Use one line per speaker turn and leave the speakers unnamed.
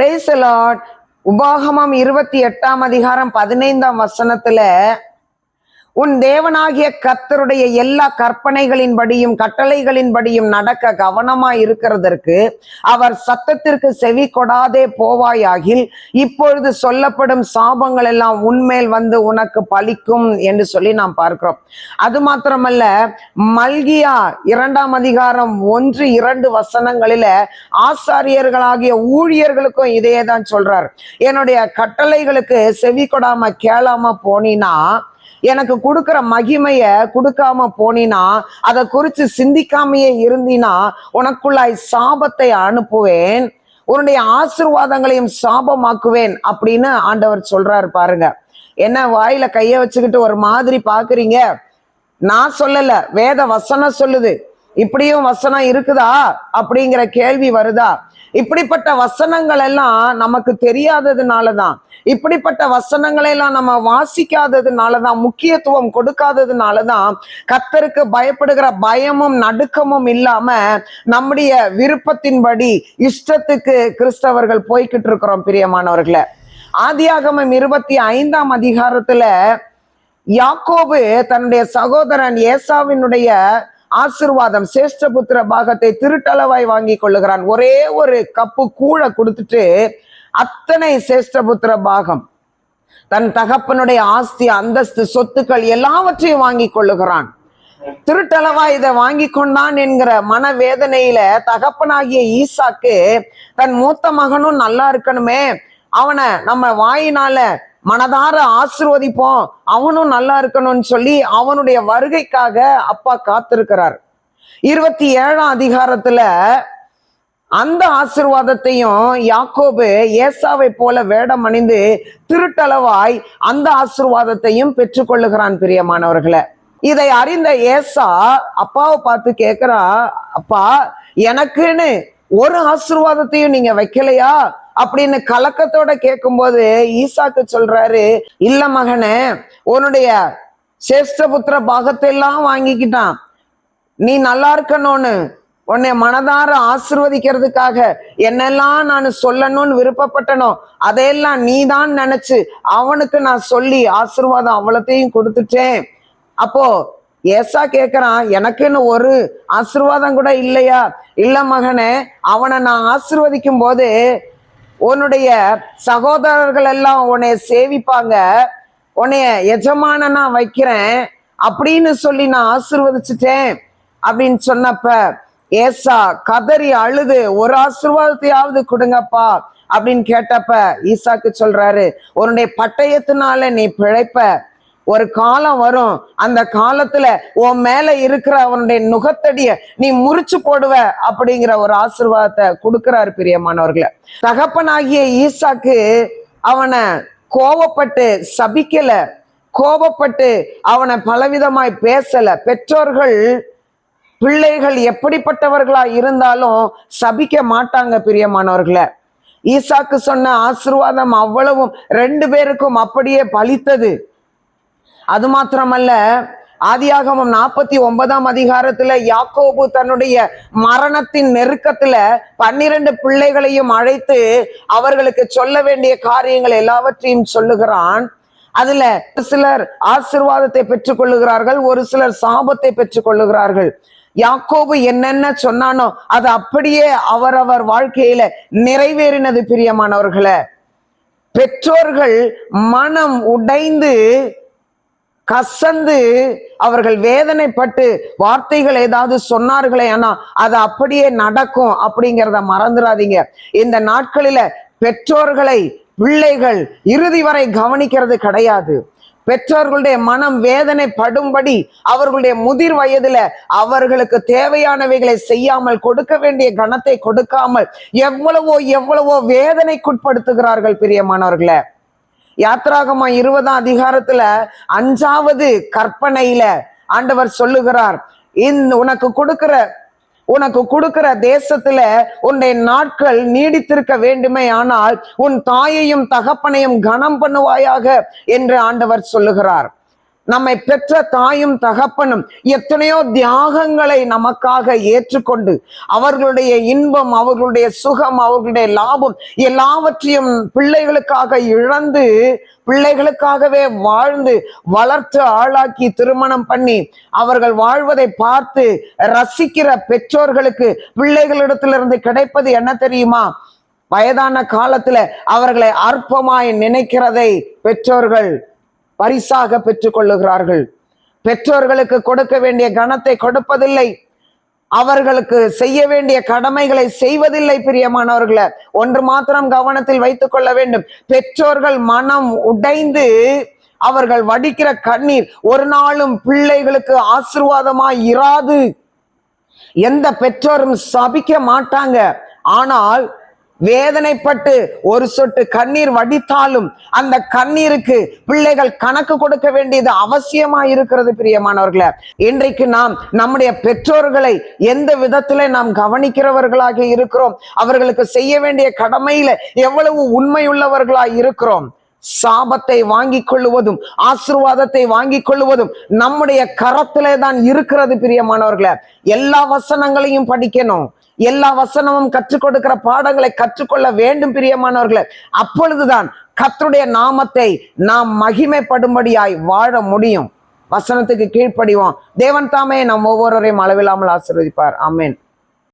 பிரேசலாட் உபாகமம் இருபத்தி எட்டாம் அதிகாரம் பதினைந்தாம் வசனத்துல உன் தேவனாகிய கத்தருடைய எல்லா கற்பனைகளின்படியும் கட்டளைகளின்படியும் நடக்க கவனமா இருக்கிறதற்கு அவர் சத்தத்திற்கு செவி கொடாதே போவாயாகில் இப்பொழுது சொல்லப்படும் சாபங்கள் எல்லாம் உன்மேல் வந்து உனக்கு பலிக்கும் என்று சொல்லி நாம் பார்க்கிறோம். அது மாத்திரமல்ல மல்கியா இரண்டாம் அதிகாரம் ஒன்று இரண்டு வசனங்களில ஆசாரியர்களாகிய ஊழியர்களுக்கும் இதே தான் சொல்றார். என்னுடைய கட்டளைகளுக்கு செவி கொடாம கேளாம போனினா எனக்கு கொடுக்கிற மகிமைய கொடுக்காம போனினா அதை குறிச்சு சிந்திக்காமையே இருந்தினா உனக்குள்ளாய் சாபத்தை அனுப்புவேன் உன்னுடைய ஆசிர்வாதங்களையும் சாபமாக்குவேன் அப்படின்னு ஆண்டவர் சொல்றாரு பாருங்க. என்ன வாயில கைய வச்சுக்கிட்டு ஒரு மாதிரி பாக்குறீங்க நான் சொல்லல வேத வசனம் சொல்லுது. இப்படியும் வசனம் இருக்குதா அப்படிங்கிற கேள்வி வருதா? இப்படிப்பட்ட வசனங்கள் எல்லாம் நமக்கு தெரியாததுனாலதான். இப்படிப்பட்ட வசனங்களை எல்லாம் நம்ம வாசிக்காததுனாலதான் முக்கியத்துவம் கொடுக்காததுனாலதான் கத்தருக்கு பயப்படுகிற பயமும் நடுக்கமும் இல்லாம நம்முடைய விருப்பத்தின்படி இஷ்டத்துக்கு கிறிஸ்தவர்கள் போய்கிட்டு இருக்கிறோம் பிரியமானவர்களை. ஆதியாகமம் இருபத்தி ஐந்தாம் அதிகாரத்துல யாக்கோபு தன்னுடைய சகோதரன் ஏசாவினுடைய ஆசிர்வாதம் சேஷ்டபுத்திர பாகத்தை திருட்டளவாய் வாங்கி கொள்ளுகிறான். ஒரே ஒரு கப்பு கூழ கொடுத்துட்டு அத்தனை சேஷ்டபுத்திர பாகம் தன் தகப்பனுடைய ஆஸ்தி அந்தஸ்து சொத்துக்கள் எல்லாவற்றையும் வாங்கி கொள்ளுகிறான். திருட்டளவா இதை வாங்கி கொண்டான் என்கிற மனவேதனையில தகப்பனாகிய ஈசாக்கு தன் மூத்த மகனும் நல்லா இருக்கணுமே அவனை நம்ம வாயினால மனதார ஆசிர்வதிப்போம். அவனும் நல்லா இருக்கணும்னு சொல்லி அவனுடைய வருகைக்காக அப்பா காத்திருக்கிறார். இருபத்தி ஏழாம் அதிகாரத்துல அந்த ஆசிர்வாதத்தையும் யாக்கோபு ஏசாவை போல வேடம் அணிந்து திருட்டளவாய் அந்த ஆசிர்வாதத்தையும் பெற்றுக்கொள்ளுகிறான் பிரியமானவர்களை. இதை அறிந்த ஏசா அப்பாவை பார்த்து கேக்குறா அப்பா எனக்குன்னு ஒரு ஆசிர்வாதத்தையும் நீங்க வைக்கலையா? அப்படின்னு கலக்கத்தோட கேட்கும்போது ஈசாக்கு சொல்றாரு இல்ல மகனே உன்னுடைய சேஷ்டபுத்திர பாகத்தை எல்லாம் வாங்கிக்கிட்டான். நீ நல்லா இருக்கணும்னு உன்னை மனதார ஆசிர்வதிக்கிறதுக்காக என்னெல்லாம் நான் சொல்லணும்னு விருப்பப்பட்டனோ அதையெல்லாம் நீ தான் நினைச்சு அவனுக்கு நான் சொல்லி ஆசிர்வாதம் அவ்வளத்தையும் கொடுத்துட்டேன். அப்போ ஏசா கேக்குறான் எனக்குன்னு ஒரு ஆசிர்வாதம் கூட இல்லையா? இல்ல மகனே அவனை நான் ஆசிர்வதிக்கும் போது உன்னுடைய சகோதரர்கள் எல்லாம் உன்னை சேவிப்பாங்க. உன்னைய எஜமானனா வைக்கிறேன். அப்படின்னு சொல்லி நான் ஆசிர்வதிச்சிட்டேன். அப்படின்னு சொன்னப்ப ஏசா கதறி அழுது ஒரு ஆசிர்வாதத்தையாவது கொடுங்கப்பா. அப்படின்னு கேட்டப்ப ஈசாக்கு சொல்றாரு உன்னுடைய பட்டயத்தினால நீ பிழைப்ப. ஒரு காலம் வரும். அந்த காலத்துல உன் மேல இருக்கிற அவனுடைய நுகத்தடிய நீ முறிச்சு போடுவ அப்படிங்கிற ஒரு ஆசிர்வாதத்தை கொடுக்கிறாரு பிரியமானவர்களை. தகப்பனாகிய ஈசாக்கு அவனை கோவப்பட்டு சபிக்கல கோபப்பட்டு அவனை பலவிதமாய் பேசல. பெற்றோர்கள் பிள்ளைகள் எப்படிப்பட்டவர்களா இருந்தாலும் சபிக்க மாட்டாங்க பிரியமானவர்களை. ஈசாக்கு சொன்ன ஆசிர்வாதம் அவ்வளவும் ரெண்டு பேருக்கும் அப்படியே பலித்தது. அது மாத்திரமல்ல ஆதியாகமம் நாற்பத்தி ஒன்பதாம் அதிகாரத்துல யாக்கோபு தன்னுடைய மரணத்தின் நெருக்கத்துல பன்னிரண்டு பிள்ளைகளையும் அழைத்து அவர்களுக்கு சொல்ல வேண்டிய காரியங்கள் எல்லாவற்றையும் சொல்லுகிறான். அதுல ஒரு சிலர் ஆசிர்வாதத்தை பெற்றுக் கொள்ளுகிறார்கள் ஒரு சிலர் சாபத்தை பெற்றுக் கொள்ளுகிறார்கள். யாக்கோபு என்னென்ன சொன்னானோ அது அப்படியே அவரவர் வாழ்க்கையில நிறைவேறினது பிரியமானவர்களை. பெற்றோர்கள் மனம் உடைந்து கசந்து அவர்கள் வேதனைப்பட்டு வார்த்தைகள் ஏதாவது சொன்னார்களே ஆனா அது அப்படியே நடக்கும் அப்படிங்கிறத மறந்துடாதீங்க இந்த நாட்களில பெற்றோர்களை பிள்ளைகள் இறுதி வரை கவனிக்கிறது கிடையாது. பெற்றோர்களுடைய மனம் வேதனை படும்படி அவர்களுடைய முதிர் வயதுல அவர்களுக்கு தேவையானவைகளை செய்யாமல் கொடுக்க வேண்டிய கணத்தை கொடுக்காமல் எவ்வளவோ எவ்வளவோ வேதனைக்குட்படுத்துகிறார்கள் பிரியமானவர்களை. யாத்ராகமா இருபதாம் அதிகாரத்துல அஞ்சாவது கற்பனையில ஆண்டவர் சொல்லுகிறார் இந்த உனக்கு கொடுக்கிற உனக்கு கொடுக்கிற தேசத்துல உன்னுடைய நாட்கள் நீடித்திருக்க வேண்டுமே ஆனால் உன் தாயையும் தகப்பனையும் கனம் பண்ணுவாயாக என்று ஆண்டவர் சொல்லுகிறார். நம்மை பெற்ற தாயும் தகப்பனும் எத்தனையோ தியாகங்களை நமக்காக ஏற்றுக்கொண்டு அவர்களுடைய இன்பம் அவர்களுடைய சுகம் அவர்களுடைய லாபம் எல்லாவற்றையும் பிள்ளைகளுக்காக இழந்து பிள்ளைகளுக்காகவே வாழ்ந்து வளர்த்து ஆளாக்கி திருமணம் பண்ணி அவர்கள் வாழ்வதை பார்த்து ரசிக்கிற பெற்றோர்களுக்கு பிள்ளைகளிடத்திலிருந்து கிடைப்பது என்ன தெரியுமா? வயதான காலத்துல அவர்களை அற்பமாய் நினைக்கிறதை பெற்றோர்கள் பரிசாக பெற்றுக்கொள்ளுகிறார்கள். பெற்றோர்களுக்கு கொடுக்க வேண்டிய கணத்தை கொடுப்பதில்லை. அவர்களுக்கு செய்ய வேண்டிய கடமைகளை செய்வதில்லை பிரியமானவர்களை. ஒன்று மாத்திரம் கவனத்தில் வைத்துக் கொள்ள வேண்டும். பெற்றோர்கள் மனம் உடைந்து அவர்கள் வடிக்கிற கண்ணீர் ஒரு நாளும் பிள்ளைகளுக்கு ஆசீர்வாதமாய் இராது. எந்த பெற்றோரும் சபிக்க மாட்டாங்க. ஆனால் வேதனைப்பட்டு ஒரு சொட்டு கண்ணீர் வடித்தாலும் அந்த கண்ணீருக்கு பிள்ளைகள் கணக்கு கொடுக்க வேண்டியது அவசியமா இருக்கிறது பிரியமானவர்களே. இன்றைக்கு நாம் நம்முடைய பெற்றோர்களை எந்த விதத்துல நாம் கவனிக்கிறவர்களாக இருக்கிறோம்? அவர்களுக்கு செய்ய வேண்டிய கடமையில எவ்வளவு உண்மையுள்ளவர்களாக இருக்கிறோம்? சாபத்தை வாங்கி கொள்ளுவதும் ஆசிர்வாதத்தை வாங்கி கொள்ளுவதும் நம்முடைய கரத்திலே தான் இருக்கிறது பிரியமானவர்களே. எல்லா வசனங்களையும் படிக்கணும். எல்லா வசனமும் கற்றுக் கொடுக்கிற பாடங்களை கற்றுக்கொள்ள வேண்டும் பிரியமானவர்களே. அப்பொழுதுதான் கத்துடைய நாமத்தை நாம் மகிமைப்படும்படியாய் வாழ முடியும். வசனத்துக்கு கீழ்ப்படிவோம். தேவன் தாமே நம் ஒவ்வொருவரையும் அளவில்லாமல் ஆசீர்வதிப்பார். ஆமென்.